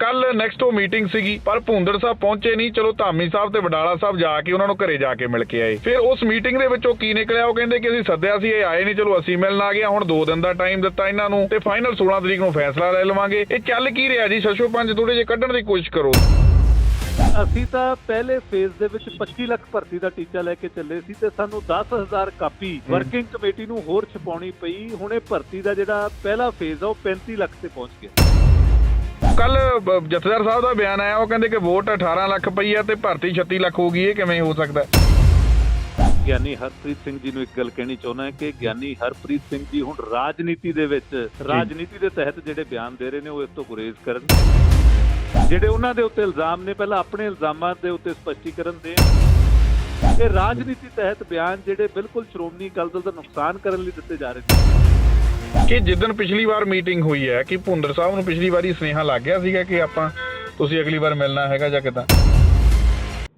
ਕੱਲ ਨੈਕਸਟ ਉਹ ਮੀਟਿੰਗ ਸੀਗੀ ਪਰ ਭੁੰਦੜ ਸਾਹਿਬ ਪਹੁੰਚੇ ਨਹੀਂ। ਚਲੋ ਧਾਮੀ ਸਾਹਿਬ ਤੇ ਵਡਾਲਾ ਸਾਹਿਬ ਜਾ ਕੇ ਉਹਨਾਂ ਨੂੰ ਘਰੇ ਜਾ ਕੇ ਮਿਲ ਕੇ ਆਏ। ਫਿਰ ਉਸ ਮੀਟਿੰਗ ਦੇ ਵਿੱਚੋਂ ਕੀ ਨਿਕਲਿਆ? ਉਹ ਕਹਿੰਦੇ ਕਿ ਅਸੀਂ ਸੱਦਿਆ ਸੀ ਇਹ ਆਏ ਨਹੀਂ। ਚਲੋ ਅਸੀਂ ਮਿਲਣ ਆ ਗਏ। ਹੁਣ 2 ਦਿਨ ਦਾ ਟਾਈਮ ਦਿੱਤਾ ਇਹਨਾਂ ਨੂੰ ਤੇ ਫਾਈਨਲ 16 ਤਰੀਕ ਨੂੰ ਫੈਸਲਾ ਲੈ ਲਵਾਂਗੇ। ਇਹ ਚੱਲ ਕੀ ਰਿਹਾ ਜੀ? ਸ਼ਸ਼ੋ ਪੰਜ ਥੋੜੇ ਜਿਹਾ ਕੱਢਣ ਦੀ ਕੋਸ਼ਿਸ਼ ਕਰੋ। ਅਸੀਂ ਤਾਂ ਪਹਿਲੇ ਫੇਜ਼ ਦੇ ਵਿੱਚ 25 ਲੱਖ ਭਰਤੀ ਦਾ ਟੀਚਾ ਲੈ ਕੇ ਚੱਲੇ ਸੀ ਤੇ ਸਾਨੂੰ 10000 ਕਾਪੀ ਵਰਕਿੰਗ ਕਮੇਟੀ ਨੂੰ ਹੋਰ ਛਪਾਉਣੀ ਪਈ। ਹੁਣ ਭਰਤੀ ਦਾ ਜਿਹੜਾ ਪਹਿਲਾ ਫੇਜ਼ ਆ ਉਹ 35 ਲੱਖ ਤੇ ਪਹੁੰਚ ਗਿਆ। ਕੱਲ ਜਥੇਦਾਰ ਸਾਹਿਬ ਦਾ ਬਿਆਨ ਆਇਆ ਉਹ ਕਹਿੰਦੇ ਕਿ ਵੋਟ 18 ਲੱਖ ਪਈ ਆ ਤੇ ਭਰਤੀ 36 ਲੱਖ ਹੋ ਗਈ ਇਹ ਕਿਵੇਂ ਹੋ ਸਕਦਾ? ਹੈ? ਗਿਆਨੀ ਹਰਪ੍ਰੀਤ ਸਿੰਘ ਜੀ ਨੂੰ ਇੱਕ ਗੱਲ ਕਹਿਣੀ ਚਾਹੁੰਦਾ ਹਾਂ ਕਿ ਗਿਆਨੀ ਹਰਪ੍ਰੀਤ ਸਿੰਘ ਜੀ ਹੁਣ ਰਾਜਨੀਤੀ ਦੇ ਵਿੱਚ ਰਾਜਨੀਤੀ ਦੇ ਤਹਿਤ ਜਿਹੜੇ ਬਿਆਨ ਦੇ ਰਹੇ ਨੇ ਉਹ ਇਸ ਤੋਂ ਗੁਰੇਜ਼ ਕਰਨ। ਜਿਹੜੇ ਉਹਨਾਂ ਦੇ ਉੱਤੇ ਇਲਜ਼ਾਮ ਨੇ ਪਹਿਲਾਂ ਆਪਣੇ ਇਲਜ਼ਾਮਾਂ ਦੇ ਉੱਤੇ ਸਪਸ਼ਟੀਕਰਨ ਦੇਣ। ਇਹ ਰਾਜਨੀਤੀ ਤਹਿਤ ਬਿਆਨ ਜਿਹੜੇ ਬਿਲਕੁਲ ਸ਼੍ਰੋਮਣੀ ਅਕਾਲੀ ਦਲ ਦਾ ਨੁਕਸਾਨ ਕਰਨ ਲਈ ਦਿੱਤੇ ਜਾ ਰਹੇ ਨੇ। ਕਿ ਜਿੱਦਣ ਪਿਛਲੀ ਵਾਰ ਮੀਟਿੰਗ ਹੋਈ ਹੈ ਕਿ ਭੁੰਦਰ ਸਾਹਿਬ ਨੂੰ ਪਿਛਲੀ ਵਾਰੀ ਸੁਨੇਹਾ ਲੱਗ ਗਿਆ ਸੀਗਾ ਕਿ ਆਪਾਂ ਤੁਸੀਂ ਅਗਲੀ ਵਾਰ ਮਿਲਣਾ ਹੈਗਾ ਜਾਂ ਕਿਦਾਂ?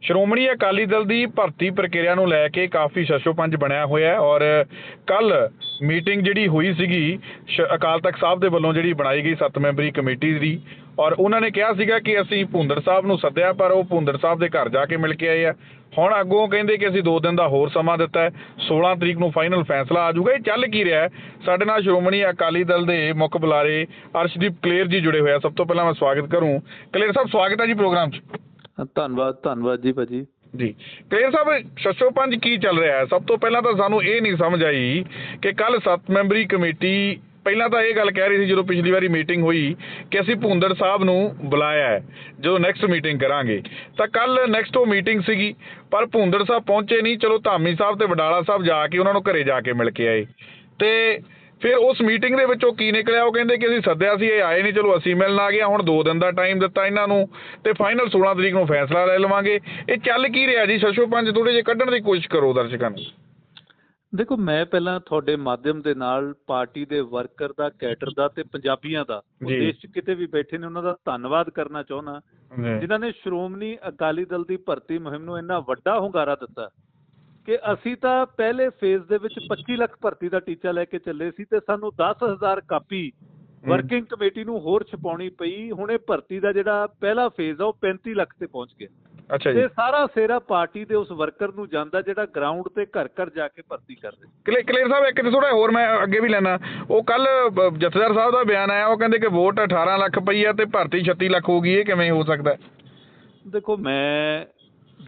ਸ਼੍ਰੋਮਣੀ ਅਕਾਲੀ ਦਲ ਦੀ ਭਰਤੀ ਪ੍ਰਕਿਰਿਆ ਨੂੰ ਲੈ ਕੇ ਕਾਫੀ ਸ਼ਸ਼ੋਪੰਜ ਬਣਿਆ ਹੋਇਆ ਹੈ ਔਰ ਕੱਲ ਮੀਟਿੰਗ ਜਿਹੜੀ ਹੋਈ ਸੀਗੀ, ਸ਼- ਅਕਾਲ ਤਖਤ ਸਾਹਿਬ ਦੇ ਵੱਲੋਂ ਜਿਹੜੀ ਬਣਾਈ ਗਈ ਸੱਤ ਮੈਂਬਰੀ ਕਮੇਟੀ ਦੀ, ਔਰ ਉਹਨਾਂ ਨੇ ਕਿਹਾ ਸੀਗਾ ਕਿ ਅਸੀਂ ਭੁੰਦਰ ਸਾਹਿਬ ਨੂੰ ਸੱਦਿਆ, ਪਰ ਉਹ ਭੁੰਦਰ ਸਾਹਿਬ ਦੇ ਘਰ ਜਾ ਕੇ ਮਿਲ ਕੇ ਆਏ ਆ। ਹੁਣ ਅੱਗੋਂ ਕਹਿੰਦੇ ਕਿ ਅਸੀਂ 2 ਦਿਨ ਦਾ ਹੋਰ ਸਮਾਂ ਦਿੱਤਾ ਹੈ 16 ਤਰੀਕ ਨੂੰ ਫਾਈਨਲ ਫੈਸਲਾ ਆ ਜਾਊਗਾ। ਇਹ ਚੱਲ ਕੀ ਰਿਹਾ ਸਾਡੇ ਨਾਲ ਸ਼੍ਰੋਮਣੀ ਅਕਾਲੀ ਦਲ ਦੇ ਮੁੱਖ ਬੁਲਾਰੇ ਅਰਸ਼ਦੀਪ ਕਲੇਰ ਜੀ ਜੁੜੇ ਹੋਏ ਆ। ਸਭ ਤੋਂ ਪਹਿਲਾਂ ਮੈਂ ਸਵਾਗਤ ਕਰੂੰ। ਕਲੇਰ ਸਾਹਿਬ, ਸਵਾਗਤ ਹੈ ਜੀ ਪ੍ਰੋਗਰਾਮ 'ਚ। ਧੰਨਵਾਦ ਧੰਨਵਾਦ ਜੀ ਭਾਜੀ। ਜੀ। ਕਲੇਰ ਸਾਹਿਬ, ਸ਼ਸ਼ੋ ਪੰਜ ਕੀ ਚੱਲ ਰਿਹਾ ਹੈ? ਸਭ ਤੋਂ ਪਹਿਲਾਂ ਤਾਂ ਸਾਨੂੰ ਇਹ ਨਹੀਂ ਸਮਝ ਆਈ ਕਿ ਕੱਲ ਸੱਤ ਮੈਂਬਰੀ ਕਮੇਟੀ, ਪਹਿਲਾਂ ਤਾਂ ਇਹ ਗੱਲ ਕਹਿ ਰਹੀ ਸੀ ਜਦੋਂ ਪਿਛਲੀ ਵਾਰੀ ਮੀਟਿੰਗ ਹੋਈ ਕਿ ਅਸੀਂ ਭੁੰਦੜ ਸਾਹਿਬ ਨੂੰ ਬੁਲਾਇਆ ਹੈ, ਜਦੋਂ ਨੈਕਸਟ ਮੀਟਿੰਗ ਕਰਾਂਗੇ। ਤਾਂ ਕੱਲ ਨੈਕਸਟ ਉਹ ਮੀਟਿੰਗ ਸੀਗੀ, ਪਰ ਭੁੰਦੜ ਸਾਹਿਬ ਪਹੁੰਚੇ ਨਹੀਂ। ਚਲੋ ਧਾਮੀ ਸਾਹਿਬ ਤੇ ਵਡਾਲਾ ਸਾਹਿਬ ਜਾ ਕੇ ਉਹਨਾਂ ਨੂੰ ਘਰੇ ਜਾ ਕੇ ਮਿਲ ਕੇ ਆਏ। ਤੇ ਫਿਰ ਉਸ ਮੀਟਿੰਗ ਦੇ ਵਿੱਚੋਂ ਕੀ ਨਿਕਲਿਆ? ਉਹ ਕਹਿੰਦੇ ਕਿ ਅਸੀਂ ਸੱਦਿਆ ਸੀ ਇਹ ਆਏ ਨਹੀਂ ਚਲੋ ਅਸੀਂ ਮਿਲਣ ਆ ਹਾਂ। ਹੁਣ 2 ਦਿਨ ਦਾ ਟਾਈਮ ਦਿੱਤਾ ਇਹਨਾਂ ਨੂੰ ਤੇ ਫਾਈਨਲ 16 ਤਰੀਕ ਨੂੰ ਫੈਸਲਾ ਲੈ ਲਵਾਂਗੇ। ਇਹ ਚੱਲ ਕੀ ਰਿਹਾ ਜੀ? ਸ਼ਸ਼ੋ ਪੰਜ ਥੋੜੇ ਜਿਹਾ ਕੱਢਣ ਦੀ ਕੋਸ਼ਿਸ਼ ਕਰੋ ਦਰਸ਼ਕਾਂ ਨੂੰ। ਦੇਖੋ ਮੈਂ ਪਹਿਲਾਂ ਤੁਹਾਡੇ ਮਾਧਿਅਮ ਦੇ ਨਾਲ ਪਾਰਟੀ ਦੇ ਵਰਕਰ ਦਾ ਕੈਡਰ ਦਾ ਤੇ ਪੰਜਾਬੀਆਂ ਦਾ ਜੀ। ਦੇਸ਼ 'ਚ ਕਿਤੇ ਵੀ ਬੈਠੇ ਨੇ ਉਹਨਾਂ ਦਾ ਧੰਨਵਾਦ ਕਰਨਾ ਚਾਹੁੰਦਾ। ਜਿਨ੍ਹਾਂ ਨੇ ਸ਼੍ਰੋਮਣੀ ਅਕਾਲੀ ਦਲ ਦੀ ਭਰਤੀ ਮੁਹਿੰਮ ਨੂੰ ਇੰਨਾ ਵੱਡਾ ਹੁੰਗਾਰਾ ਦਿੱਤਾ। ਕਿ ਅਸੀਂ ਤਾਂ ਪਹਿਲੇ ਫੇਜ਼ ਦੇ ਵਿੱਚ 25 ਲੱਖ ਭਰਤੀ ਦਾ ਟੀਚਾ ਲੈ ਕੇ ਚੱਲੇ ਸੀ ਤੇ ਸਾਨੂੰ 10000 ਕਾਪੀ ਵਰਕਿੰਗ ਕਮੇਟੀ ਨੂੰ ਹੋਰ ਛਪਾਉਣੀ ਪਈ। ਹੁਣ ਭਰਤੀ ਦਾ ਜਿਹੜਾ ਪਹਿਲਾ ਫੇਜ਼ ਆ ਉਹ 35 ਲੱਖ ਤੇ ਪਹੁੰਚ ਗਿਆ। ਅੱਛਾ ਜੀ। ਤੇ ਸਾਰਾ ਸੇਰਾ ਪਾਰਟੀ ਦੇ ਉਸ ਵਰਕਰ ਨੂੰ ਜਾਂਦਾ ਜਿਹੜਾ ਗਰਾਊਂਡ ਤੇ ਘਰ ਘਰ ਜਾ ਕੇ ਭਰਤੀ ਕਰਦੇ ਕਲੇ ਕਲੇਰ ਸਾਹਿਬ ਇੱਕ ਥੋੜਾ ਹੋਰ ਮੈਂ ਅੱਗੇ ਵੀ ਲੈਣਾ ਉਹ ਕੱਲ ਜਥੇਦਾਰ ਸਾਹਿਬ ਦਾ ਬਿਆਨ ਆਇਆ ਉਹ ਕਹਿੰਦੇ ਕਿ ਵੋਟ 18 ਲੱਖ ਪਈ ਆ ਤੇ ਭਰਤੀ 36 ਲੱਖ ਹੋ ਗਈ ਇਹ ਕਿਵੇਂ ਹੋ ਸਕਦਾ? ਦੇਖੋ ਮੈਂ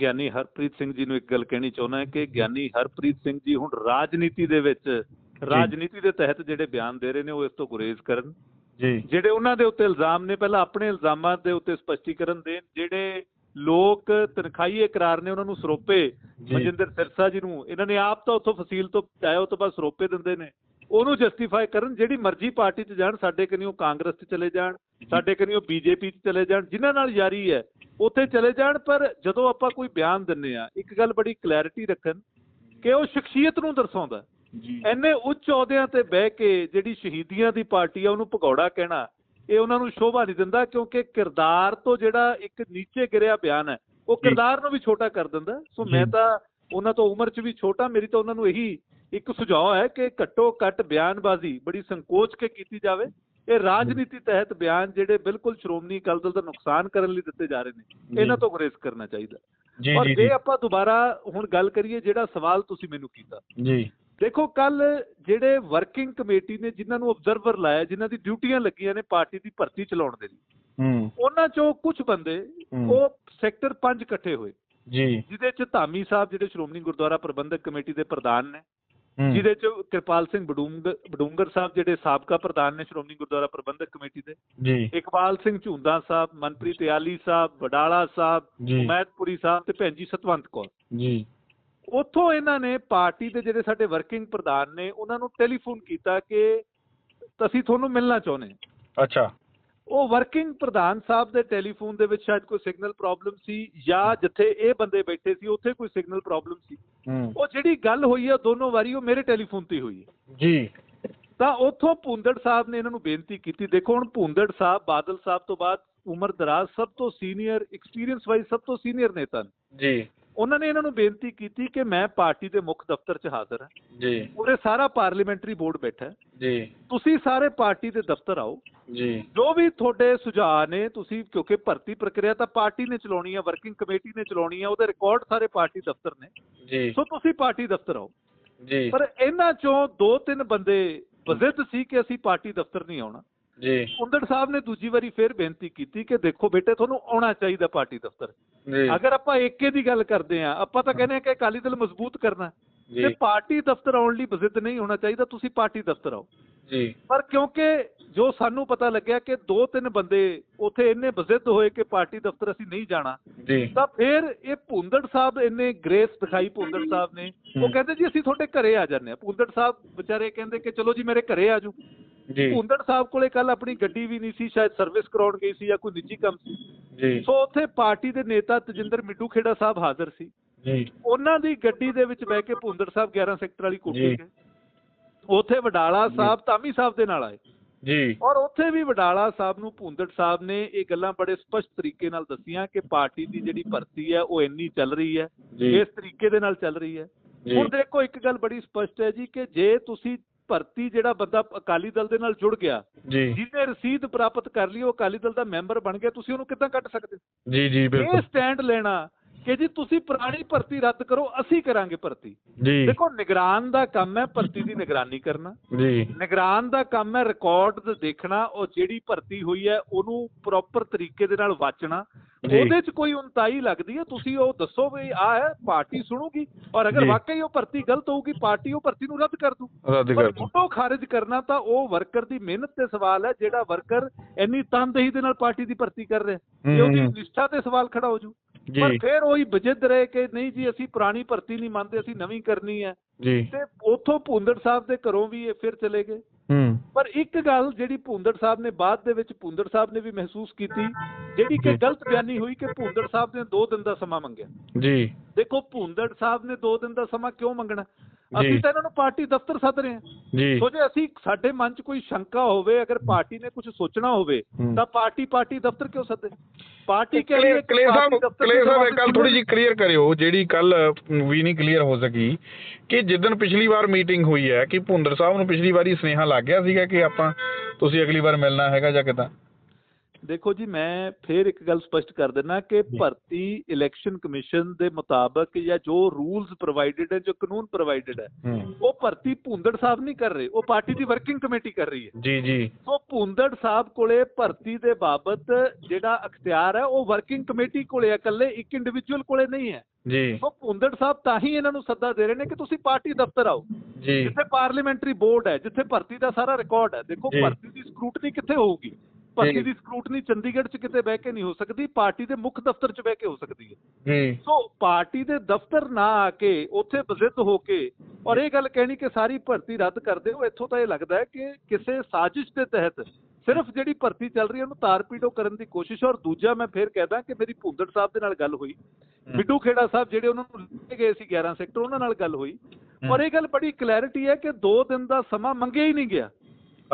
ਗਿਆਨੀ ਹਰਪ੍ਰੀਤ ਸਿੰਘ ਜੀ ਨੂੰ ਇੱਕ ਗੱਲ ਕਹਿਣੀ ਚਾਹੁੰਦਾ ਹਾਂ ਕਿ ਗਿਆਨੀ ਹਰਪ੍ਰੀਤ ਸਿੰਘ ਜੀ ਹੁਣ ਰਾਜਨੀਤੀ ਦੇ ਵਿੱਚ ਰਾਜਨੀਤੀ ਦੇ ਤਹਿਤ ਜਿਹੜੇ ਬਿਆਨ ਦੇ ਰਹੇ ਨੇ ਉਹ ਇਸ ਤੋਂ ਗੁਰੇਜ਼ ਕਰਨ। ਜੀ। ਜਿਹੜੇ ਉਹਨਾਂ ਦੇ ਉੱਤੇ ਇਲਜ਼ਾਮ ਨੇ ਪਹਿਲਾਂ ਆਪਣੇ ਇਲਜ਼ਾਮਾਂ ਦੇ ਉੱਤੇ ਸਪਸ਼ਟੀਕਰਨ ਦੇਣ। ਜਿਹੜੇ ਲੋਕ ਤਨਖਾਹੀਏ ਇਕਰਾਰ ਨੇ ਉਹਨਾਂ ਨੂੰ ਸਰੋਪੇ। ਮਨਜਿੰਦਰ ਸਿਰਸਾ ਜੀ ਨੂੰ। ਇਹਨਾਂ ਨੇ ਆਪ ਤਾਂ ਉੱਥੋਂ ਫਸੀਲ ਤੋਂ ਉਹ ਤੋਂ ਬਾਅਦ ਸਰੋਪੇ ਦਿੰਦੇ ਨੇ। ਉਹਨੂੰ ਜਸਟੀਫਾਈ ਕਰਨ ਜਿਹੜੀ ਮਰਜ਼ੀ ਪਾਰਟੀ 'ਚ ਜਾਣ ਸਾਡੇ ਕਨੀਓ ਕਾਂਗਰਸ 'ਚ ਚਲੇ ਜਾਣ ਸਾਡੇ ਕਨੀਓ ਬੀਜੇਪੀ 'ਚ ਚਲੇ ਜਾਣ ਜਿਨ੍ਹਾਂ ਨਾਲ ਯਾਰੀ ਹੈ ਉੱਥੇ ਚਲੇ ਜਾਣ ਪਰ ਜਦੋਂ ਆਪਾਂ ਕੋਈ ਬਿਆਨ ਦਿੰਨੇ ਆ ਇੱਕ ਗੱਲ ਬੜੀ ਕਲੈਰਿਟੀ ਰੱਖਣ ਕਿ ਉਹ ਸ਼ਖਸੀਅਤ ਨੂੰ ਦਰਸਾਉਂਦਾ। ਜੀ। ਐਨੇ ਉੱਚ ਅਹੁਦਿਆਂ ਤੇ ਬਹਿ ਕੇ ਜਿਹੜੀ ਸ਼ਹੀਦੀਆਂ ਦੀ ਪਾਰਟੀ ਆ ਉਹਨੂੰ ਭਗੌੜਾ ਕਹਿਣਾ ਇਹ ਉਹਨਾਂ ਨੂੰ ਸ਼ੋਭਾ ਨਹੀਂ ਦਿੰਦਾ ਕਿਉਂਕਿ ਕਿਰਦਾਰ ਤੋਂ ਜਿਹੜਾ ਇੱਕ ਨੀਚੇ ਗਿਰਿਆ ਬਿਆਨ ਹੈ ਉਹ ਕਿਰਦਾਰ ਨੂੰ ਵੀ ਛੋਟਾ ਕਰ ਦਿੰਦਾ। ਸੋ ਮੈਂ। ਤਾਂ ਉਹਨਾਂ ਤੋਂ ਉਮਰ 'ਚ ਵੀ ਛੋਟਾ ਮੇਰੀ ਤਾਂ ਉਹਨਾਂ ਨੂੰ ਇਹੀ ਇੱਕ ਸੁਝਾਅ ਹੈ ਕਿ ਘੱਟੋ ਘੱਟ ਬਿਆਨਬਾਜ਼ੀ ਬੜੀ ਸੰਕੋਚ ਕੇ ਕੀਤੀ ਜਾਵੇ। ਇਹ ਰਾਜਨੀਤੀ ਤਹਿਤ ਬਿਆਨ ਜਿਹੜੇ ਬਿਲਕੁਲ ਸ਼੍ਰੋਮਣੀ ਅਕਾਲੀ ਦਲ ਦਾ ਨੁਕਸਾਨ ਕਰਨ ਲਈ ਦਿੱਤੇ ਜਾ ਰਹੇ ਨੇ ਇਹਨਾਂ ਤੋਂ ਗੁਰੇਜ਼ ਕਰਨਾ ਚਾਹੀਦਾ। ਜੀ ਔਰ ਜੀ ਆਪਾਂ ਦੁਬਾਰਾ ਹੁਣ ਗੱਲ ਕਰੀਏ ਜਿਹੜਾ ਸਵਾਲ ਤੁਸੀਂ ਮੈਨੂੰ ਕੀਤਾ। ਜੀ। ਦੇਖੋ ਕੱਲ ਜਿਹੜੇ ਵਰਕਿੰਗ ਕਮੇਟੀ ਨੇ ਜਿਨ੍ਹਾਂ ਨੂੰ ਆਬਜ਼ਰਵਰ ਲਾਇਆ ਜਿਨ੍ਹਾਂ ਦੀ ਡਿਊਟੀਆਂ ਲੱਗੀਆਂ ਨੇ ਪਾਰਟੀ ਦੀ ਭਰਤੀ ਚਲਾਉਣ ਦੇ ਲਈ ਹੂੰ। ਉਹਨਾਂ ਚੋਂ ਕੁਝ ਬੰਦੇ। ਉਹ ਸੈਕਟਰ 5 ਇਕੱਠੇ ਹੋਏ। ਜੀ। ਜਿਹਦੇ ਚ ਧਾਮੀ ਸਾਹਿਬ ਜਿਹੜੇ ਸ਼੍ਰੋਮਣੀ ਗੁਰਦੁਆਰਾ ਪ੍ਰਬੰਧਕ ਕਮੇਟੀ ਦੇ ਪ੍ਰਧਾਨ ਨੇ। ਜਿਹਦੇ ਚ ਕਿਰਪਾਲ ਸਿੰਘ ਬਡੂੰਗ ਬਡੂੰਗਰ ਸਾਹਿਬ ਜਿਹੜੇ ਸਾਬਕਾ ਪ੍ਰਧਾਨ ਨੇ ਸ਼੍ਰੋਮਣੀ ਗੁਰਦੁਆਰਾ ਪ੍ਰਬੰਧਕ ਕਮੇਟੀ ਦੇ। ਜੀ। ਇਕਬਾਲ ਸਿੰਘ ਝੁੰਦਾ ਸਾਹਿਬ ਮਨਪ੍ਰੀਤ ਇਆਲੀ ਸਾਹਿਬ ਵਡਾਲਾ ਸਾਹਿਬ ਉਮੈਦਪੁਰੀ ਸਾਹਿਬ ਤੇ ਭੈਣ ਜੀ ਸਤਵੰਤ ਕੌਰ। ਜੀ। ਉੱਥੋਂ ਇਹਨਾਂ ਨੇ ਪਾਰਟੀ ਦੇ ਜਿਹੜੇ ਸਾਡੇ ਵਰਕਿੰਗ ਪ੍ਰਧਾਨ ਨੇ ਉਹਨਾਂ ਨੂੰ ਟੈਲੀਫੋਨ ਕੀਤਾ ਕਿ ਅਸੀਂ ਤੁਹਾਨੂੰ ਮਿਲਣਾ ਚਾਹੁੰਦੇ ਹਾਂ। ਅੱਛਾ। ਉਹ ਵਰਕਿੰਗ ਪ੍ਰਧਾਨ ਸਾਹਿਬ ਦੇ ਟੈਲੀਫੋਨ ਦੇ ਵਿੱਚ ਸ਼ਾਇਦ ਕੋਈ ਸਿਗਨਲ ਪ੍ਰੋਬਲਮ ਸੀ ਜਾਂ ਜਿੱਥੇ ਇਹ ਬੰਦੇ ਬੈਠੇ ਸੀ ਉੱਥੇ ਕੋਈ ਸਿਗਨਲ ਪ੍ਰੋਬਲਮ ਸੀ। ਉਹ ਜਿਹੜੀ ਗੱਲ ਹੋਈ ਹੈ ਦੋਨੋਂ ਵਾਰੀ ਉਹ ਮੇਰੇ ਟੈਲੀਫੋਨ ਤੇ ਹੋਈ ਹੈ। ਜੀ। ਤਾਂ ਉੱਥੋਂ ਭੁੰਦੜ ਸਾਹਿਬ ਨੇ ਇਹਨਾਂ ਨੂੰ ਬੇਨਤੀ ਕੀਤੀ। ਦੇਖੋ ਹੁਣ ਭੁੰਦੜ ਸਾਹਿਬ ਬਾਦਲ ਸਾਹਿਬ ਤੋਂ ਬਾਅਦ ਉਮਰ ਦਰਾਜ਼ ਸਭ ਤੋਂ ਸੀਨੀਅਰ ਐਕਸਪੀਰੀਅੰਸ ਵਾਈਜ਼ ਸਭ ਤੋਂ ਸੀਨੀਅਰ ਨੇਤਾ ਜੀ। ਉਹਨਾਂ ਨੇ ਇਹਨਾਂ ਨੂੰ ਬੇਨਤੀ ਕੀਤੀ ਕਿ ਮੈਂ ਪਾਰਟੀ ਦੇ ਮੁੱਖ ਦਫ਼ਤਰ 'ਚ ਹਾਜ਼ਰ ਹਾਂ। ਜੀ। ਉਰੇ ਸਾਰਾ ਪਾਰਲੀਮੈਂਟਰੀ ਬੋਰਡ ਬੈਠਾ ਹੈ। ਜੀ। ਤੁਸੀਂ ਸਾਰੇ ਪਾਰਟੀ ਦੇ ਦਫ਼ਤਰ ਆਓ। ਜੀ। ਜੋ ਵੀ ਤੁਹਾਡੇ ਸੁਝਾਅ ਨੇ ਤੁਸੀਂ ਕਿਉਂਕਿ ਭਰਤੀ ਪ੍ਰਕਿਰਿਆ ਤਾਂ ਪਾਰਟੀ ਨੇ ਚਲਾਉਣੀ ਹੈ ਵਰਕਿੰਗ ਕਮੇਟੀ ਨੇ ਚਲਾਉਣੀ ਹੈ ਉਹਦੇ ਰਿਕਾਰਡ ਸਾਰੇ ਪਾਰਟੀ ਦਫ਼ਤਰ ਨੇ। ਜੀ। ਸੋ ਤੁਸੀਂ ਪਾਰਟੀ ਦਫ਼ਤਰ ਆਓ। ਜੀ। ਪਰ ਇਹਨਾਂ ਚੋਂ ਦੋ ਤਿੰਨ ਬੰਦੇ ਬਜ਼ਿੱਦ ਸੀ ਕਿ ਅਸੀਂ ਪਾਰਟੀ ਦਫ਼ਤਰ ਨਹੀਂ ਆਉਣਾ। ਜੀ। ਕੁੰਦੜ ਸਾਹਿਬ ਨੇ ਦੂਜੀ ਵਾਰੀ ਫੇਰ ਬੇਨਤੀ ਕੀਤੀ ਕਿ ਦੇਖੋ ਬੇਟੇ ਤੁਹਾਨੂੰ ਆਉਣਾ ਚਾਹੀਦਾ ਪਾਰਟੀ ਦਫ਼ਤਰ। ਜੀ। ਅਗਰ ਆਪਾਂ ਏਕੇ ਦੀ ਗੱਲ ਕਰਦੇ ਆ ਆਪਾਂ ਤਾਂ ਕਹਿੰਦੇ ਆ ਕਿ ਅਕਾਲੀ ਦਲ ਮਜ਼ਬੂਤ ਕਰਨਾ। ਤੇ ਪਾਰਟੀ ਦਫ਼ਤਰ ਆਉਣ ਲਈ ਬਜ਼ਿੱਦ ਨਹੀਂ ਹੋਣਾ ਚਾਹੀਦਾ ਤੁਸੀਂ ਪਾਰਟੀ ਦਫ਼ਤਰ ਆਓ। ਜੀ। ਪਰ ਕਿਉਂਕਿ ਜੋ ਸਾਨੂੰ ਪਤਾ ਲੱਗਿਆ ਕਿ ਦੋ ਤਿੰਨ ਬੰਦੇ ਉੱਥੇ ਇੰਨੇ ਬਜ਼ਿੱਦ ਹੋਏ ਕਿ ਪਾਰਟੀ ਦਫ਼ਤਰ ਅਸੀਂ ਨਹੀਂ ਜਾਣਾ ਤਾਂ ਫਿਰ ਇਹ ਭੁੰਦੜ ਸਾਹਿਬ ਇੰਨੇ ਗ੍ਰੇਸ ਦਿਖਾਈ ਭੁੰਦੜ ਸਾਹਿਬ ਨੇ। ਉਹ। ਕਹਿੰਦੇ ਜੀ ਅਸੀਂ ਤੁਹਾਡੇ ਘਰੇ ਆ ਜਾਂਦੇ ਆ ਭੁੰਦੜ ਸਾਹਿਬ ਵਿਚਾਰੇ ਕਹਿੰਦੇ ਕਿ ਚਲੋ ਜੀ ਮੇਰੇ ਘਰੇ ਆ ਜੀ। ਭੁੰਦੜ ਸਾਹਿਬ ਕੋਲੇ ਕੱਲ ਆਪਣੀ ਗੱਡੀ ਵੀ ਨਹੀਂ ਸੀ ਸ਼ਾਇਦ ਸਰਵਿਸ ਕਰਾਉਣ ਗਈ ਸੀ ਜਾਂ ਕੋਈ ਨਿੱਜੀ ਕੰਮ ਸੀ। ਜੀ। ਸੋ ਉੱਥੇ ਪਾਰਟੀ ਦੇ ਨੇਤਾ ਤਜਿੰਦਰ ਮਿੱਡੂ ਖੇੜਾ ਸਾਹਿਬ ਹਾਜ਼ਰ ਸੀ। ਜੀ। ਉਹਨਾਂ ਦੀ ਗੱਡੀ ਦੇ ਵਿੱਚ ਬਹਿ ਕੇ ਭੁੰਦੜ ਸਾਹਿਬ 11 ਸੈਕਟਰ ਵਾਲੀ ਕੋਠੀ। ਗਏ ਉੱਥੇ ਵਡਾਲਾ ਸਾਹਿਬ ਧਾਮੀ ਸਾਹਿਬ ਦੇ ਨਾਲ ਆਏ। ਜੀ। ਔਰ ਉੱਥੇ ਵੀ ਵਡਾਲਾ ਸਾਹਿਬ ਨੂੰ ਭੁੰਦੜ ਸਾਹਿਬ ਨੇ ਇਹ ਗੱਲਾਂ ਬੜੇ ਸਪਸ਼ਟ ਤਰੀਕੇ ਨਾਲ ਦੱਸੀਆਂ ਕਿ ਪਾਰਟੀ ਦੀ ਜਿਹੜੀ ਭਰਤੀ ਹੈ ਉਹ ਇੰਨੀ ਚੱਲ ਰਹੀ ਹੈ। ਇਸ ਤਰੀਕੇ ਦੇ ਨਾਲ ਚੱਲ ਰਹੀ ਹੈ। ਹੁਣ ਦੇਖੋ ਇੱਕ ਗੱਲ ਬੜੀ ਸਪਸ਼ਟ ਹੈ ਜੀ ਕਿ ਜੇ ਤੁਸੀਂ ਭਰਤੀ ਜਿਹੜਾ ਬੰਦਾ ਅਕਾਲੀ ਦਲ ਦੇ ਨਾਲ ਜੁੜ ਗਿਆ ਜਿਹਨੇ ਰਸੀਦ ਪ੍ਰਾਪਤ ਕਰ ਲਈ ਉਹ ਅਕਾਲੀ ਦਲ ਦਾ ਮੈਂਬਰ ਬਣ ਗਿਆ ਤੁਸੀਂ ਉਹਨੂੰ ਕਿੱਦਾਂ ਕੱਢ ਸਕਦੇ? ਜੀ ਜੀ ਇਹ ਬਿਲਕੁਲ। ਸਟੈਂਡ ਲੈਣਾ ਕਿ ਜੀ ਤੁਸੀਂ ਪੁਰਾਣੀ ਭਰਤੀ ਰੱਦ ਕਰੋ ਅਸੀਂ ਕਰਾਂਗੇ ਭਰਤੀ। ਦੇਖੋ ਨਿਗਰਾਨ ਦਾ ਕੰਮ ਹੈ ਭਰਤੀ ਦੀ ਨਿਗਰਾਨੀ ਕਰਨਾ। ਜੀ। ਨਿਗਰਾਨ ਦਾ ਕੰਮ ਹੈ ਰਿਕਾਰਡ ਦੇਖਣਾ ਉਹ ਜਿਹੜੀ ਭਰਤੀ ਹੋਈ ਹੈ ਉਹਨੂੰ ਪ੍ਰੋਪਰ ਤਰੀਕੇ ਦੇ ਨਾਲ ਵਾਚਣਾ। ਉਹਦੇ 'ਚ ਕੋਈ ਉਨਤਾਈ ਲੱਗਦੀ ਹੈ ਤੁਸੀਂ ਉਹ ਦੱਸੋ ਵੀ ਆ ਹੈ ਪਾਰਟੀ ਸੁਣੂਗੀ ਔਰ ਅਗਰ। ਵਾਕਈ ਉਹ ਭਰਤੀ ਗਲਤ ਹੋਊਗੀ ਪਾਰਟੀ ਉਹ ਭਰਤੀ ਨੂੰ ਰੱਦ ਕਰ ਦੂ। ਰੱਦ ਕਰ ਦਿਓ। ਮੁੱਢੋਂ ਖਾਰਜ ਕਰਨਾ ਤਾਂ ਉਹ ਵਰਕਰ ਦੀ ਮਿਹਨਤ ਤੇ ਸਵਾਲ ਹੈ ਜਿਹੜਾ ਵਰਕਰ ਇੰਨੀ ਤਨਦੇਹੀ ਦੇ ਨਾਲ ਪਾਰਟੀ ਦੀ ਭਰਤੀ ਕਰ ਰਿਹਾ ਤੇ ਉਹਦੀ। ਨਿਸ਼ਠਾ ਤੇ ਸਵਾਲ ਖੜਾ ਹੋ ਜੂ। ਪਰ ਫਿਰ ਉਹੀ ਬਜਿੱਦ ਰਹੇ ਕਿ ਨਹੀਂ ਜੀ ਅਸੀਂ ਪੁਰਾਣੀ ਭਰਤੀ ਨਹੀਂ ਮੰਨਦੇ ਅਸੀਂ ਨਵੀਂ ਕਰਨੀ ਹੈ। ਤੇ ਉਥੋਂ ਭੁੰਦੜ ਸਾਹਿਬ ਦੇ ਘਰੋਂ ਵੀ ਇਹ ਫਿਰ ਚਲੇ ਗਏ। ਪਰ ਇੱਕ ਗੱਲ ਜਿਹੜੀ ਭੁੰਦੜ ਸਾਹਿਬ ਨੇ ਬਾਅਦ ਦੇ ਵਿੱਚ ਭੁੰਦੜ ਸਾਹਿਬ ਨੇ ਵੀ ਮਹਿਸੂਸ ਕੀਤੀ ਜਿਹੜੀ ਕਿ। ਗਲਤ ਬਿਆਨੀ ਹੋਈ ਕਿ ਭੁੰਦੜ ਸਾਹਿਬ ਨੇ 2 ਦਿਨ ਦਾ ਸਮਾਂ ਮੰਗਿਆ ਜੀ ਦੇਖੋ ਭੁੰਦੜ ਸਾਹਿਬ ਨੇ 2 ਦਿਨ ਦਾ ਸਮਾਂ ਕਿਉਂ ਮੰਗਣਾ। ਅਸੀਂ ਤਾਂ ਇਹਨਾਂ ਨੂੰ ਪਾਰਟੀ ਦਫ਼ਤਰ ਸੱਦ ਰਹੇ ਹਾਂ। ਜੀ। ਸੋ ਜੇ ਅਸੀਂ ਸਾਡੇ ਮਨ 'ਚ ਕੋਈ ਸ਼ੰਕਾ ਹੋਵੇ ਅਗਰ ਪਾਰਟੀ ਨੇ ਕੁਝ ਸੋਚਣਾ ਹੋਵੇ। ਤਾਂ ਪਾਰਟੀ ਪਾਰਟੀ ਦਫ਼ਤਰ ਕਿਉਂ ਸੱਦੇ? ਪਾਰਟੀ ਕਿ ਕਲੇ ਸਾਹਿਬ ਕਲੇ ਸਾਹਿਬ ਗੱਲ ਥੋੜੀ ਜਿਹੀ ਕਲੀਅਰ ਕਰਿਓ ਜਿਹੜੀ ਕੱਲ ਵੀ ਨਹੀਂ ਕਲੀਅਰ ਹੋ ਸਕੀ ਕਿ ਜਿੱਦਣ ਪਿਛਲੀ ਵਾਰ ਮੀਟਿੰਗ ਹੋਈ ਹੈ ਕਿ ਭੁੰਦਰ ਸਾਹਿਬ ਨੂੰ ਪਿਛਲੀ ਵਾਰੀ ਸੁਨੇਹਾ ਲੱਗ ਗਿਆ ਸੀਗਾ ਕਿ ਆਪਾਂ ਤੁਸੀਂ ਅਗਲੀ ਵਾਰ ਮਿਲਣਾ ਹੈਗਾ ਜਾਂ ਕਿਦਾਂ? ਦੇਖੋ ਜੀ ਮੈਂ ਫੇਰ ਇੱਕ ਗੱਲ ਸਪਸ਼ਟ ਕਰ ਦਿੰਨਾ ਕਿ ਭਰਤੀ ਇਲੈਕਸ਼ਨ ਕਮਿਸ਼ਨ ਦੇ ਮੁਤਾਬਕ ਜਾਂ ਜੋ ਰੂਲਸ ਪ੍ਰੋਵਾਈਡਡ ਹੈ ਜੋ ਕਾਨੂੰਨ ਪ੍ਰੋਵਾਈਡਡ ਹੈ ਉਹ ਭਰਤੀ ਭੁੰਦੜ ਸਾਹਿਬ ਨਹੀਂ ਕਰ ਰਹੇ ਉਹ ਪਾਰਟੀ ਦੀ ਵਰਕਿੰਗ ਕਮੇਟੀ ਕਰ ਰਹੀ ਹੈ। ਜੀ ਜੀ। ਸੋ ਭੁੰਦੜ ਸਾਹਿਬ ਕੋਲੇ ਭਰਤੀ ਦੇ ਬਾਬਤ ਜਿਹੜਾ ਅਖਤਿਆਰ ਹੈ ਉਹ ਵਰਕਿੰਗ ਕਮੇਟੀ ਕੋਲੇ ਹੈ ਇਕੱਲੇ ਇੱਕ ਇੰਡੀਵਿਜੂਅਲ ਕੋਲੇ ਨਹੀਂ ਹੈ। ਜੀ। ਸੋ ਭੁੰਦੜ ਸਾਹਿਬ ਤਾਂ ਹੀ ਇਹਨਾਂ ਨੂੰ ਸੱਦਾ ਦੇ ਰਹੇ ਨੇ ਕਿ ਤੁਸੀਂ ਪਾਰਟੀ ਦਫ਼ਤਰ ਆਓ। ਜੀ। ਜਿੱਥੇ ਪਾਰਲੀਮੈਂਟਰੀ ਬੋਰਡ ਹੈ ਜਿੱਥੇ ਭਰਤੀ ਦਾ ਸਾਰਾ ਰਿਕਾਰਡ ਹੈ। ਦੇਖੋ। ਭਰਤੀ ਦੀ ਸਕਰੂਟਨੀ ਕਿੱਥੇ ਹੋਊਗੀ? ਭਰਤੀ। ਦੀ ਸਕਰੂਟਨੀ ਚੰਡੀਗੜ੍ਹ 'ਚ ਕਿਤੇ ਬਹਿ ਕੇ ਨਹੀਂ ਹੋ ਸਕਦੀ ਪਾਰਟੀ ਦੇ ਮੁੱਖ ਦਫ਼ਤਰ 'ਚ ਬਹਿ ਕੇ ਹੋ ਸਕਦੀ ਹੈ। ਸੋ ਪਾਰਟੀ ਦੇ ਦਫ਼ਤਰ ਨਾ ਆ ਕੇ ਉੱਥੇ ਬਜ਼ਿੱਦ ਹੋ ਕੇ ਔਰ ਇਹ ਗੱਲ ਕਹਿਣੀ ਕਿ ਸਾਰੀ ਭਰਤੀ ਰੱਦ ਕਰ ਦਿਓ ਇੱਥੋਂ ਤਾਂ ਇਹ ਲੱਗਦਾ ਹੈ ਕਿ ਕਿਸੇ ਸਾਜ਼ਿਸ਼ ਦੇ ਤਹਿਤ ਸਿਰਫ ਜਿਹੜੀ ਭਰਤੀ ਚੱਲ ਰਹੀ ਹੈ ਉਹਨੂੰ ਤਾਰਪੀੜੋ ਕਰਨ ਦੀ ਕੋਸ਼ਿਸ਼ ਔਰ ਦੂਜਾ ਮੈਂ ਫੇਰ ਕਹਿਦਾ ਕਿ ਮੇਰੀ ਭੁੰਦੜ ਸਾਹਿਬ ਦੇ ਨਾਲ ਗੱਲ ਹੋਈ। ਬਿੱਡੂ ਖੇੜਾ ਸਾਹਿਬ ਜਿਹੜੇ ਉਹਨਾਂ ਨੂੰ ਲੈ ਗਏ ਸੀ 11 ਸੈਕਟਰ ਉਹਨਾਂ ਨਾਲ ਗੱਲ ਹੋਈ। ਔਰ ਇਹ ਗੱਲ ਬੜੀ ਕਲੈਰਿਟੀ ਹੈ ਕਿ 2 ਦਿਨ ਦਾ ਸਮਾਂ ਮੰਗਿਆ ਹੀ ਨਹੀਂ ਗਿਆ।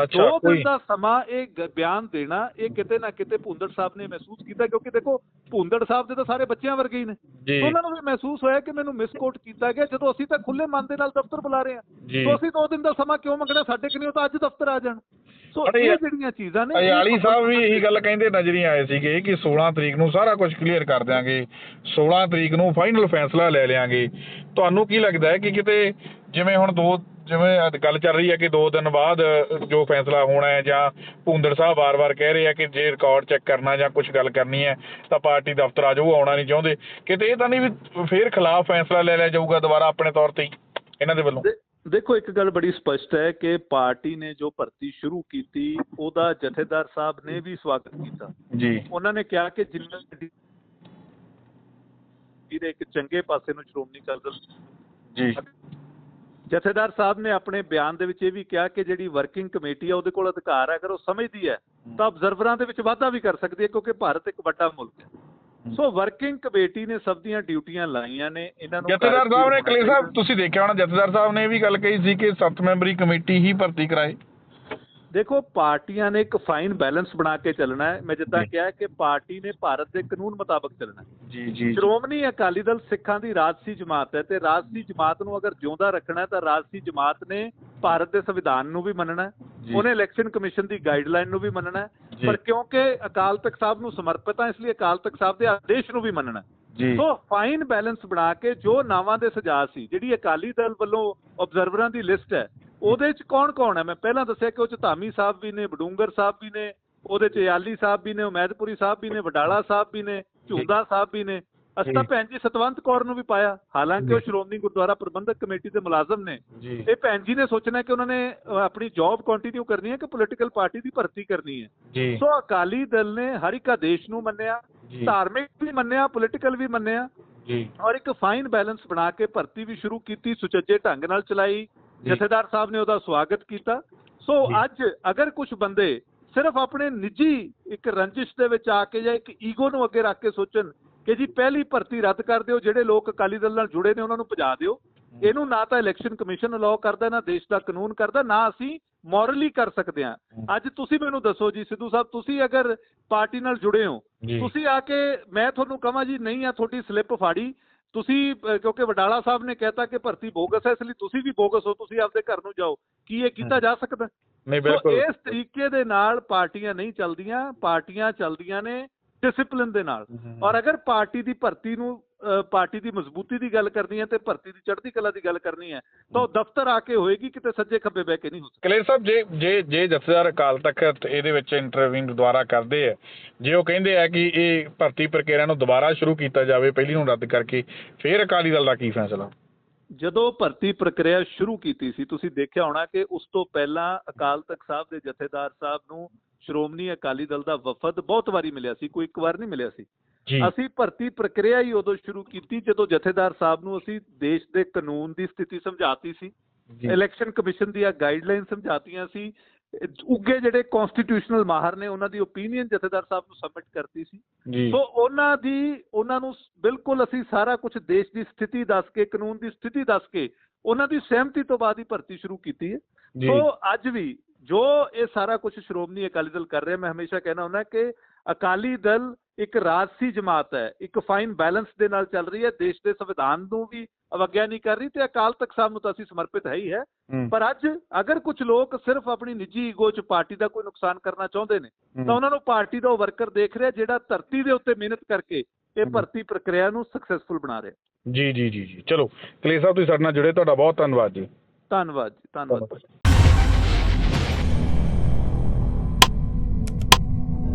ਦੋ ਦਿਨ ਦਾ ਸਮਾਂ ਇਹ ਬਿਆਨ ਦੇਣਾ ਇਹ ਕਿਤੇ ਨਾ ਕਿਤੇ ਭੁੰਦੜ ਸਾਹਿਬ ਨੇ ਮਹਿਸੂਸ ਕੀਤਾ ਕਿਉਂਕਿ ਦੇਖੋ ਭੁੰਦੜ ਸਾਹਿਬ ਦੇ ਤਾਂ ਸਾਰੇ ਬੱਚਿਆਂ ਵਰਗੇ ਹੀ ਨੇ। ਉਹਨਾਂ ਨੂੰ ਵੀ ਮਹਿਸੂਸ ਹੋਇਆ ਕਿ ਮੈਨੂੰ ਮਿਸਕੋਟ ਕੀਤਾ ਗਿਆ ਜਦੋਂ ਅਸੀਂ ਤਾਂ ਖੁੱਲੇ ਮਨ ਦੇ ਨਾਲ ਦਫ਼ਤਰ ਬੁਲਾ ਰਹੇ ਹਾਂ। ਸੋ ਅਸੀਂ ਦੋ ਦਿਨ ਦਾ ਸਮਾਂ ਕਿਉਂ ਮੰਗਣਾ ਸਾਡੇ ਕਿ ਨਹੀਂ ਉਹ ਤਾਂ ਅੱਜ ਦਫ਼ਤਰ ਆ ਜਾਣ। ਸੋ ਇਹ ਜਿਹੜੀਆਂ ਚੀਜ਼ਾਂ ਨੇ ਅਯਾਲੀ ਸਾਹਿਬ ਵੀ ਇਹੀ ਗੱਲ ਕਹਿੰਦੇ ਨਜ਼ਰੀ ਆਏ ਸੀਗੇ ਕਿ 16 ਤਰੀਕ ਨੂੰ ਸਾਰਾ ਕੁਝ ਕਲੀਅਰ ਕਰ ਦਿਆਂਗੇ 16 ਤਰੀਕ ਨੂੰ ਫਾਈਨਲ ਫੈਸਲਾ ਲੈ ਲਿਆਂਗੇ। ਤੁਹਾਨੂੰ ਕੀ ਲੱਗਦਾ ਹੈ ਕਿ ਕਿਤੇ ਜਿਵੇਂ ਹੁਣ ਦੋ ਜਿਵੇਂ ਅੱਜ ਗੱਲ ਚੱਲ ਰਹੀ ਹੈ ਕਿ 2 ਦਿਨ ਬਾਅਦ ਜੋ ਫੈਸਲਾ ਹੋਣਾ ਹੈ ਜਾਂ ਭੁੰਦੜ ਸਾਹਿਬ ਵਾਰ-ਵਾਰ ਕਹਿ ਰਹੇ ਆ ਕਿ ਜੇ ਰਿਕਾਰਡ ਚੈੱਕ ਕਰਨਾ ਜਾਂ ਕੁਝ ਗੱਲ ਕਰਨੀ ਹੈ ਤਾਂ ਪਾਰਟੀ ਦਫ਼ਤਰ ਆ ਜਾਓ ਆਉਣਾ ਨਹੀਂ ਚਾਹੁੰਦੇ। ਕਿਤੇ ਇਹ ਤਾਂ ਨਹੀਂ ਵੀ ਫੇਰ ਖਿਲਾਫ ਫੈਸਲਾ ਲੈ ਲਿਆ ਜਾਊਗਾ ਦੁਬਾਰਾ ਆਪਣੇ ਤੌਰ ਤੇ ਇਹਨਾਂ ਦੇ ਵੱਲੋਂ? ਦੇਖੋ ਇੱਕ ਗੱਲ ਬੜੀ ਸਪਸ਼ਟ ਹੈ ਕਿ ਪਾਰਟੀ ਨੇ ਜੋ ਭਰਤੀ ਸ਼ੁਰੂ ਕੀਤੀ ਉਹਦਾ ਜਥੇਦਾਰ ਸਾਹਿਬ ਨੇ ਵੀ ਸਵਾਗਤ ਕੀਤਾ। ਜੀ। ਉਹਨਾਂ ਨੇ ਕਿਹਾ ਕਿ ਜਿੰਨਾ ਇਹਦੇ ਇੱਕ ਚੰਗੇ ਪਾਸੇ ਨੂੰ ਸ਼੍ਰੋਮਣੀ ਅਕਾਲੀ ਦਲ ਜੀ। ਜਥੇਦਾਰ ਸਾਹਿਬ ਨੇ ਆਪਣੇ ਬਿਆਨ ਦੇ ਵਿੱਚ ਇਹ ਵੀ ਕਿਹਾ ਕਿ ਜਿਹੜੀ ਵਰਕਿੰਗ ਕਮੇਟੀ ਹੈ ਉਹਦੇ ਕੋਲ ਅਧਿਕਾਰ ਹੈ ਅਗਰ ਉਹ ਸਮਝਦੀ ਹੈ ਤਾਂ ਆਬਜ਼ਰਵਰਾਂ ਦੇ ਵਿੱਚ ਵਾਧਾ ਵੀ ਕਰ ਸਕਦੀ ਹੈ ਕਿਉਂਕਿ ਭਾਰਤ ਇੱਕ ਵੱਡਾ ਮੁਲਕ ਹੈ। ਸੋ ਵਰਕਿੰਗ ਕਮੇਟੀ ਨੇ ਸਭ ਦੀਆਂ ਡਿਊਟੀਆਂ ਲਾਈਆਂ ਨੇ ਇਹਨਾਂ ਨੂੰ ਜਥੇਦਾਰ ਸਾਹਿਬ ਨੇ ਕਲੇ ਸਾਹਿਬ ਤੁਸੀਂ ਦੇਖਿਆ ਹੋਣਾ ਜਥੇਦਾਰ ਸਾਹਿਬ ਨੇ ਇਹ ਵੀ ਗੱਲ ਕਹੀ ਸੀ ਕਿ ਸੱਤ ਮੈਂਬਰੀ ਕਮੇਟੀ ਹੀ ਭਰਤੀ ਕਰਾਏ। ਦੇਖੋ ਪਾਰਟੀਆਂ ਨੇ ਇੱਕ ਫਾਈਨ ਬੈਲੈਂਸ ਬਣਾ ਕੇ ਚੱਲਣਾ ਹੈ। ਮੈਂ ਜਿੱਦਾਂ। ਕਿਹਾ ਕਿ ਪਾਰਟੀ ਨੇ ਭਾਰਤ ਦੇ ਕਾਨੂੰਨ ਮੁਤਾਬਕ ਚੱਲਣਾ ਹੈ। ਜੀ ਜੀ ਸ਼੍ਰੋਮਣੀ ਅਕਾਲੀ ਦਲ ਸਿੱਖਾਂ ਦੀ ਰਾਜਸੀ ਜਮਾਤ ਹੈ ਤੇ ਰਾਜਸੀ ਜਮਾਤ ਨੂੰ ਅਗਰ ਜਿਉਂਦਾ ਰੱਖਣਾ ਹੈ ਤਾਂ ਰਾਜਸੀ ਜਮਾਤ ਨੇ ਭਾਰਤ ਦੇ ਸੰਵਿਧਾਨ ਨੂੰ ਵੀ ਮੰਨਣਾ। ਉਹਨੇ ਇਲੈਕਸ਼ਨ ਕਮਿਸ਼ਨ ਦੀ ਗਾਈਡਲਾਈਨ ਨੂੰ ਵੀ ਮੰਨਣਾ। ਪਰ ਕਿਉਂਕਿ ਅਕਾਲ ਤਖਤ ਸਾਹਿਬ ਨੂੰ ਸਮਰਪਿਤ ਹੈ ਇਸ ਲਈ ਅਕਾਲ ਤਖਤ ਸਾਹਿਬ ਦੇ ਆਦੇਸ਼ ਨੂੰ ਵੀ ਮੰਨਣਾ ਹੈ। ਜੀ। ਸੋ ਫਾਈਨ ਬੈਲੈਂਸ ਬਣਾ ਕੇ ਜੋ ਨਾਵਾਂ ਦੇ ਸੁਝਾਅ ਸੀ ਜਿਹੜੀ ਅਕਾਲੀ ਦਲ ਵੱਲੋਂ ਆਬਜ਼ਰਵਰਾਂ ਦੀ ਲਿਸਟ ਹੈ ਉਹਦੇ ਚ ਕੌਣ ਕੌਣ ਹੈ? ਮੈਂ ਪਹਿਲਾਂ ਦੱਸਿਆ ਕਿ ਉਹ ਚ ਧਾਮੀ ਸਾਹਿਬ ਵੀ ਨੇ ਬਡੂੰਗਰ ਸਾਹਿਬ ਵੀ ਨੇ ਉਹਦੇ ਚ ਯਾਲੀ ਸਾਹਿਬ ਵੀ ਨੇ ਉਮੈਦਪੁਰੀ ਸਾਹਿਬ ਵੀ ਨੇ ਵਡਾਲਾ ਸਾਹਿਬ ਵੀ ਨੇ ਝੂੰਦਾ ਸਾਹਿਬ ਵੀ ਨੇ। ਅਸੀਂ ਤਾਂ। ਭੈਣ ਜੀ ਸਤਵੰਤ ਕੌਰ ਨੂੰ ਵੀ ਪਾਇਆ। ਹਾਲਾਂਕਿ ਉਹ। ਸ਼੍ਰੋਮਣੀ ਗੁਰਦੁਆਰਾ ਪ੍ਰਬੰਧਕ ਕਮੇਟੀ ਦੇ ਮੁਲਾਜ਼ਮ ਨੇ। ਇਹ ਭੈਣ ਜੀ ਨੇ ਸੋਚਣਾ ਕਿ ਉਹਨਾਂ ਨੇ ਆਪਣੀ ਜੌਬ ਕੰਟੀਨਿਊ ਕਰਨੀ ਹੈ ਕਿ ਪੋਲੀਟੀਕਲ ਪਾਰਟੀ ਦੀ ਭਰਤੀ ਕਰਨੀ ਹੈ? ਸੋ ਅਕਾਲੀ ਦਲ ਨੇ ਹਰ ਇੱਕ ਆਦੇਸ਼ ਨੂੰ ਮੰਨਿਆ ਧਾਰਮਿਕ ਵੀ ਮੰਨਿਆ ਪੋਲੀਟੀਕਲ ਵੀ ਮੰਨਿਆ ਜੀ। ਔਰ ਇੱਕ ਫਾਈਨ ਬੈਲੈਂਸ ਬਣਾ ਕੇ ਭਰਤੀ ਵੀ ਸ਼ੁਰੂ ਕੀਤੀ ਸੁਚੱਜੇ ਢੰਗ ਨਾਲ ਚਲਾਈ। ਜਥੇਦਾਰ ਸਾਹਿਬ ਨੇ ਉਹਦਾ ਸਵਾਗਤ ਕੀਤਾ। ਸੋ। ਅੱਜ ਅਗਰ ਕੁਝ ਬੰਦੇ ਸਿਰਫ ਆਪਣੇ ਨਿੱਜੀ ਇੱਕ ਰੰਜਿਸ਼ ਦੇ ਵਿੱਚ ਆ ਕੇ ਜਾਂ ਇੱਕ ਈਗੋ ਨੂੰ ਅੱਗੇ ਰੱਖ ਕੇ ਸੋਚਣ ਕਿ ਜੀ ਪਹਿਲੀ ਭਰਤੀ ਰੱਦ ਕਰ ਦਿਓ ਜਿਹੜੇ ਲੋਕ ਅਕਾਲੀ ਦਲ ਨਾਲ ਜੁੜੇ ਨੇ ਉਹਨਾਂ ਨੂੰ ਭਜਾ ਦਿਓ ਇਹਨੂੰ ਨਾ ਤਾਂ ਇਲੈਕਸ਼ਨ ਕਮਿਸ਼ਨ ਅਲਾਉ ਕਰਦਾ ਨਾ ਦੇਸ਼ ਦਾ ਕਾਨੂੰਨ ਕਰਦਾ ਨਾ ਅਸੀਂ ਮੋਰਲੀ ਕਰ ਸਕਦੇ ਹਾਂ। ਅੱਜ ਤੁਸੀਂ ਮੈਨੂੰ ਦੱਸੋ ਜੀ ਸਿੱਧੂ ਸਾਹਿਬ ਤੁਸੀਂ ਅਗਰ ਪਾਰਟੀ ਨਾਲ ਜੁੜੇ ਹੋ ਤੁਸੀਂ ਆ ਕੇ ਮੈਂ ਤੁਹਾਨੂੰ ਕਹਾਂ ਜੀ ਨਹੀਂ ਆ ਤੁਹਾਡੀ ਸਲਿੱਪ ਫਾੜੀ ਤੁਸੀਂ ਕਿਉਂਕਿ ਵਡਾਲਾ ਸਾਹਿਬ ਨੇ ਕਹਿਤਾ ਕਿ ਭਰਤੀ ਬੋਗਸ ਹੈ ਇਸ ਲਈ ਤੁਸੀਂ ਵੀ ਬੋਗਸ ਹੋ ਤੁਸੀਂ ਆਪਦੇ ਘਰ ਨੂੰ ਜਾਓ। ਕੀ ਇਹ ਕੀਤਾ ਜਾ ਸਕਦਾ? ਨਹੀਂ ਬਿਲਕੁਲ। ਇਸ ਤਰੀਕੇ ਦੇ ਨਾਲ ਪਾਰਟੀਆਂ ਨਹੀਂ ਚੱਲਦੀਆਂ ਪਾਰਟੀਆਂ ਚੱਲਦੀਆਂ ਨੇ ਡਿਸਪਲਿਨ ਦੇ ਨਾਲ। ਔਰ ਅਗਰ ਪਾਰਟੀ ਦੀ ਭਰਤੀ ਨੂੰ ਪਾਰਟੀ ਦੀ ਮਜ਼ਬੂਤੀ ਦੀ ਗੱਲ ਕਰਨੀ ਹੈ ਤੇ ਭਰਤੀ ਦੀ ਚੜ੍ਹਦੀ ਕਲਾ ਦੀ ਗੱਲ ਕਰਨੀ ਹੈ ਤਾਂ ਉਹ ਦਫ਼ਤਰ ਆ ਕੇ ਹੋਏਗੀ ਕਿਤੇ ਸੱਜੇ ਖੱਬੇ ਬਹਿ ਕੇ ਨਹੀਂ ਹੋ ਸਕਦੀ। ਕਲੇਰ ਸਾਹਿਬ ਜੇ ਜੇ ਜੇ ਜਥੇਦਾਰ ਅਕਾਲ ਤਖਤ ਇਹਦੇ ਵਿੱਚ ਇੰਟਰਵਿਊ ਦੁਆਰਾ ਕਰਦੇ ਆ ਜੇ ਉਹ ਕਹਿੰਦੇ ਆ ਕਿ ਇਹ ਭਰਤੀ ਪ੍ਰਕਿਰਿਆ ਨੂੰ ਦੁਬਾਰਾ ਸ਼ੁਰੂ ਕੀਤਾ ਜਾਵੇ ਪਹਿਲੀ ਨੂੰ ਰੱਦ ਕਰਕੇ ਫਿਰ ਅਕਾਲੀ ਦਲ ਦਾ ਕੀ ਫੈਸਲਾ? ਜਦੋਂ ਭਰਤੀ ਪ੍ਰਕਿਰਿਆ ਸ਼ੁਰੂ ਕੀਤੀ ਸੀ ਤੁਸੀਂ ਦੇਖਿਆ ਹੋਣਾ ਕਿ ਉਸ ਤੋਂ ਪਹਿਲਾਂ ਅਕਾਲ ਤਖਤ ਸਾਹਿਬ ਦੇ ਜਥੇਦਾਰ ਸਾਹਿਬ ਨੂੰ ਸ਼੍ਰੋਮਣੀ ਅਕਾਲੀ ਦਲ ਦਾ ਵਫਦ ਬਹੁਤ ਵਾਰੀ ਮਿਲਿਆ ਸੀ ਕੋਈ ਇੱਕ ਵਾਰ ਨਹੀਂ ਮਿਲਿਆ ਸੀ। ਅਸੀਂ ਭਰਤੀ ਪ੍ਰਕਿਰਿਆ ਹੀ ਉਦੋਂ ਸ਼ੁਰੂ ਕੀਤੀ ਜਦੋਂ ਜਥੇਦਾਰ ਸਾਹਿਬ ਨੂੰ ਅਸੀਂ ਦੇਸ਼ ਦੇ ਕਾਨੂੰਨ ਦੀ ਸਥਿਤੀ ਸਮਝਾਤੀ ਸੀ। ਇਲੈਕਸ਼ਨ ਕਮਿਸ਼ਨ ਦੀਆਂ ਗਾਈਡਲਾਈਨ ਸਮਝਾਤੀਆਂ ਸੀ। ਉੱਗੇ ਜਿਹੜੇ ਕਨਸਟੀਟਿਊਸ਼ਨਲ ਮਾਹਰ ਨੇ ਉਹਨਾਂ ਦੀ ਓਪੀਨੀਅਨ ਜਥੇਦਾਰ ਸਾਹਿਬ ਨੂੰ ਸਬਮਿਟ ਕਰਤੀ ਸੀ। ਸੋ ਉਹਨਾਂ ਦੀ ਉਹਨਾਂ ਨੂੰ ਬਿਲਕੁਲ ਅਸੀਂ ਸਾਰਾ ਕੁਝ ਦੇਸ਼ ਦੀ ਸਥਿਤੀ ਦੱਸ ਕੇ ਕਾਨੂੰਨ ਦੀ ਸਥਿਤੀ ਦੱਸ ਕੇ ਉਹਨਾਂ ਦੀ ਸਹਿਮਤੀ ਤੋਂ ਬਾਅਦ ਹੀ ਭਰਤੀ ਸ਼ੁਰੂ ਕੀਤੀ ਹੈ। ਸੋ ਅੱਜ ਵੀ ਜੋ ਇਹ ਸਾਰਾ ਕੁਝ ਸ਼੍ਰੋਮਣੀ ਅਕਾਲੀ ਦਲ ਕਰ ਰਿਹਾ ਮੈਂ ਹਮੇਸ਼ਾ ਕਹਿਣਾ ਹੁੰਦਾ ਕਿ ਅਕਾਲੀ ਦਲ ਇੱਕ ਰਾਜਸੀ ਜਮਾਤ ਹੈ ਇੱਕ ਫਾਈਨ ਬੈਲੈਂਸ ਦੇ ਨਾਲ ਚੱਲ ਰਹੀ ਹੈ ਦੇਸ਼ ਦੇ ਸੰਵਿਧਾਨ ਨੂੰ ਵੀ ਅਵਗਿਆ ਨਹੀਂ ਕਰ ਰਹੀ ਤੇ ਅਕਾਲ ਤਖਤ ਸਾਹਿਬ ਨੂੰ ਤਾਂ ਅਸੀਂ ਸਮਰਪਿਤ ਹੈ ਹੀ ਹੈ। ਪਰ ਅੱਜ ਅਗਰ ਕੁਝ ਲੋਕ ਸਿਰਫ ਆਪਣੀ ਨਿੱਜੀ ਈਗੋ 'ਚ ਪਾਰਟੀ ਦਾ ਕੋਈ ਨੁਕਸਾਨ ਕਰਨਾ ਚਾਹੁੰਦੇ ਨੇ। ਤਾਂ ਉਹਨਾਂ ਨੂੰ ਪਾਰਟੀ ਦਾ ਉਹ ਵਰਕਰ ਦੇਖ ਰਿਹਾ ਜਿਹੜਾ ਧਰਤੀ ਦੇ ਉੱਤੇ ਮਿਹਨਤ ਕਰਕੇ ਇਹ। ਭਰਤੀ ਪ੍ਰਕਿਰਿਆ ਨੂੰ ਸਕਸੈਸਫੁਲ ਬਣਾ ਰਿਹਾ। ਜੀ ਜੀ ਜੀ ਜੀ। ਚਲੋ ਕਲੇਰ ਸਾਹਿਬ ਤੁਸੀਂ ਸਾਡੇ ਨਾਲ ਜੁੜੇ ਤੁਹਾਡਾ ਬਹੁਤ ਧੰਨਵਾਦ ਜੀ। ਧੰਨਵਾਦ ਜੀ ਧੰਨਵਾਦ।